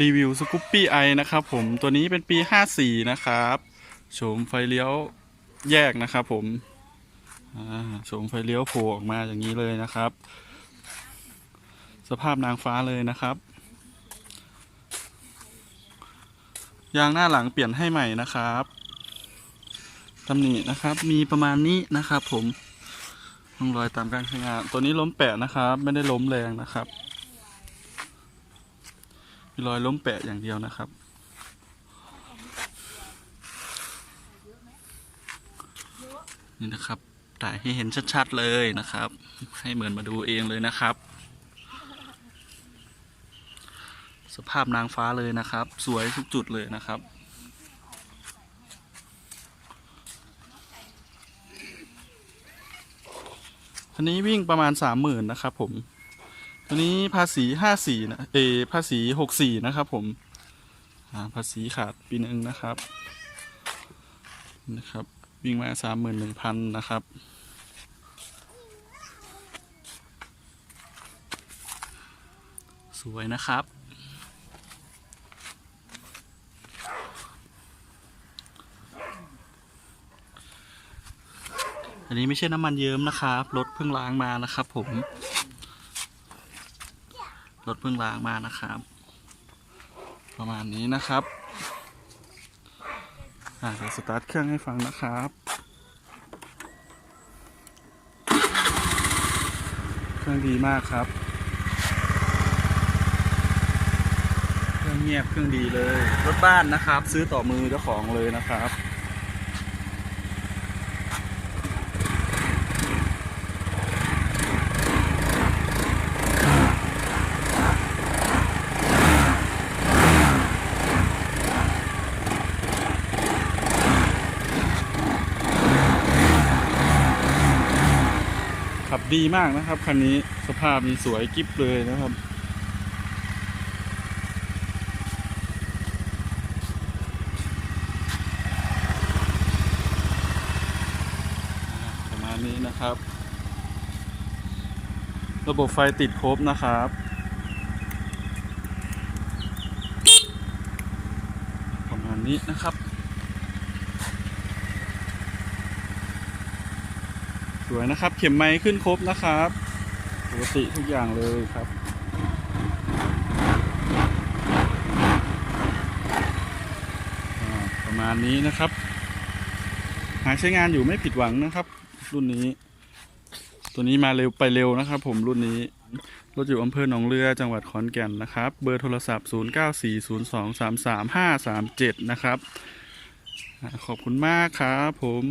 รีวิวสกูปปี้ไอนะครับผมตัวนี้เป็นปี 54 นะครับโฉมไฟเลี้ยวแยกนะครับผมโฉมไฟเลี้ยวโผล่ออกมาอย่างนี้เลยนะครับ สภาพนางฟ้าเลยนะครับ ยางหน้าหลังเปลี่ยนให้ใหม่นะครับตำหนินะครับมีประมาณนี้นะครับผมร่องรอยตามการใช้งาน ตัวนี้ล้มแปะนะครับ ไม่ได้ล้มแรงนะครับ มีรอยล้มแปะอย่างเดียวนะครับ นี่นะครับถ่ายให้เห็นชัดๆเลยนะครับ ให้เหมือนมาดูเองเลยนะครับ สภาพนางฟ้าเลยนะครับ สวยทุกจุดเลยนะครับอันนี้วิ่งประมาณสามหมื่นนะครับผม ตัวนี้ภาษีห้าสี่นะเอภาษีหกสี่นะครับ ผมภาษีขาดปีหนึ่งนะครับนะครับวิ่งมาสามหมื่นหนึ่งพันนะครับสวยนะครับ อันนี้ไม่ใช่น้ำมันเยิ้มนะครับ รถเพิ่งล้างมานะครับผม รถเพิ่งล้างมานะครับ ประมาณนี้นะครับเดี๋ยวสตาร์ทเครื่องให้ฟังนะครับเครื่องดีมากครับ เครื่องเงียบเครื่องดีเลย รถบ้านนะครับ ซื้อต่อมือเจ้าของเลยนะครับ ขับดีมากนะครับคันนี้สภาพมีสวยกิ๊บเลยนะครับประมาณนี้นะครับ ระบบไฟติดครบนะครับประมาณนี้นะครับ วยนะครับ เข็มไม้ขึ้นครบนะครับปกติทุกอย่างเลยครับประมาณนี้นะครับ หาใช้งานอยู่ไม่ผิดหวังนะครับ รุ่นนี้ ตัวนี้มาเร็วไปเร็วนะครับ ผมรุ่นนี้รถอยู่อำเภอหนองเรือจังหวัดขอนแก่นนะครับ เบอร์โทรศัพท์ 0940233537 นะครับ ขอบคุณมากครับผม